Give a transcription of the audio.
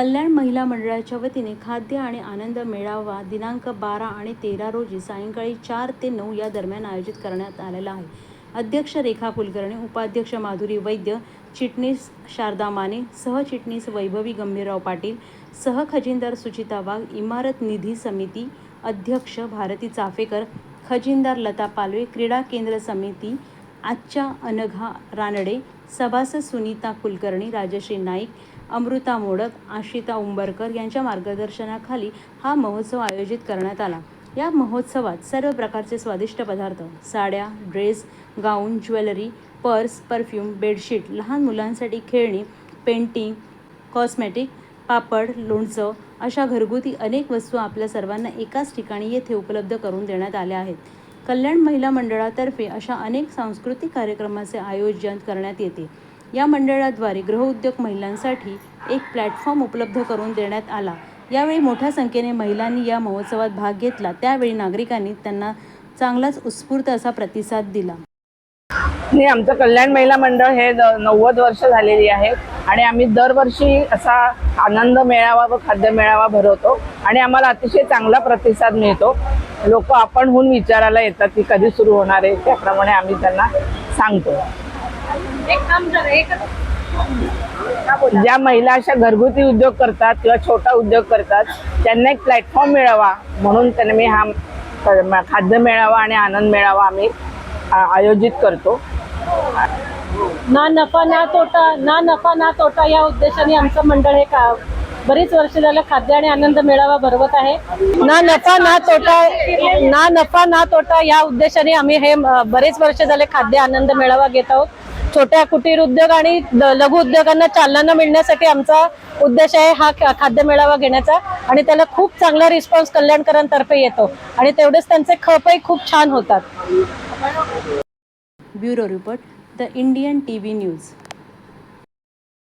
कल्याण महिला मंडळाच्या वतीने खाद्य आणि आनंद मेळावा दिनांक बारा आणि तेरा रोजी सायंकाळी चार ते नऊ या दरम्यान आयोजित करण्यात आलेला आहे. अध्यक्ष रेखा कुलकर्णी उपाध्यक्ष माधुरी वैद्य चिटणीस शारदा माने सहचिटणीस वैभवी गंभीरराव पाटील सहखजिनदार सुचिता वाघ इमारत निधी समिती अध्यक्ष भारती चाफेकर खजिनदार लता पालवे क्रीडा केंद्र समिती आजच्या अनघा रानडे सभासद सुनीता कुलकर्णी राजश्री नाईक अमृता मोडक आशिता उंबरकर यांच्या मार्गदर्शनाखाली हा महोत्सव आयोजित करण्यात आला. या महोत्सवात सर्व प्रकारचे स्वादिष्ट पदार्थ साड्या dress gown jewellery purse perfume bedsheet लहान मुलांसाठी खेळणी पेंटिंग कॉस्मेटिक पापड लोणचं अशा घरगुती अनेक वस्तू आपल्या सर्वांना एकाच ठिकाणी येथे उपलब्ध करून देण्यात आल्या आहेत. कल्याण महिला मंडळातर्फे अशा अनेक सांस्कृतिक कार्यक्रमाचे आयोजन करण्यात येते. या मंडळाद्वारे गृहउद्योग महिलांसाठी एक प्लॅटफॉर्म उपलब्ध करून देण्यात आला. यावेळी मोठ्या संख्येने महिलांनी या महोत्सवात भाग घेतला. त्यावेळी नागरिकांनी त्यांना चांगलाच उत्स्फूर्त असा प्रतिसाद दिला. नाही आमचं कल्याण महिला मंडळ हे नव्वद वर्ष झालेली आहे आणि आम्ही दरवर्षी असा आनंद मेळावा व खाद्य मेळावा भरवतो आणि आम्हाला अतिशय चांगला प्रतिसाद मिळतो. लोक आपणहून विचारायला येतात की कधी सुरू होणार आहे त्याप्रमाणे आम्ही त्यांना सांगतो. ज्या महिला अशा घरगुती उद्योग करतात किंवा छोटा उद्योग करतात त्यांना एक प्लॅटफॉर्म मिळावा म्हणून त्यांना मी हा खाद्य मेळावा आणि आनंद मेळावा आम्ही आयोजित करतो. ना नफा ना तोटा ना नफा ना तोटा या उद्देशाने आमचं मंडळ हे का बरीच वर्ष झालं खाद्य आणि आनंद मेळावा भरवत आहे. ना नफा ना तोटा ना नफा ना तोटा या उद्देशाने आम्ही हे बरेच वर्ष झाले खाद्य आनंद मेळावा घेत आहोत. छोट्या कुटीर उद्योग आणि लघु उद्योगांना चालना मिळण्यासाठी आमचा उद्देश आहे हा खाद्य मेळावा घेण्याचा आणि त्याला खूप चांगला रिस्पॉन्स कल्याणकरांतर्फे येतो आणि तेवढेच त्यांचे खपही खूप छान होतात. Bureau report the Indian T V news.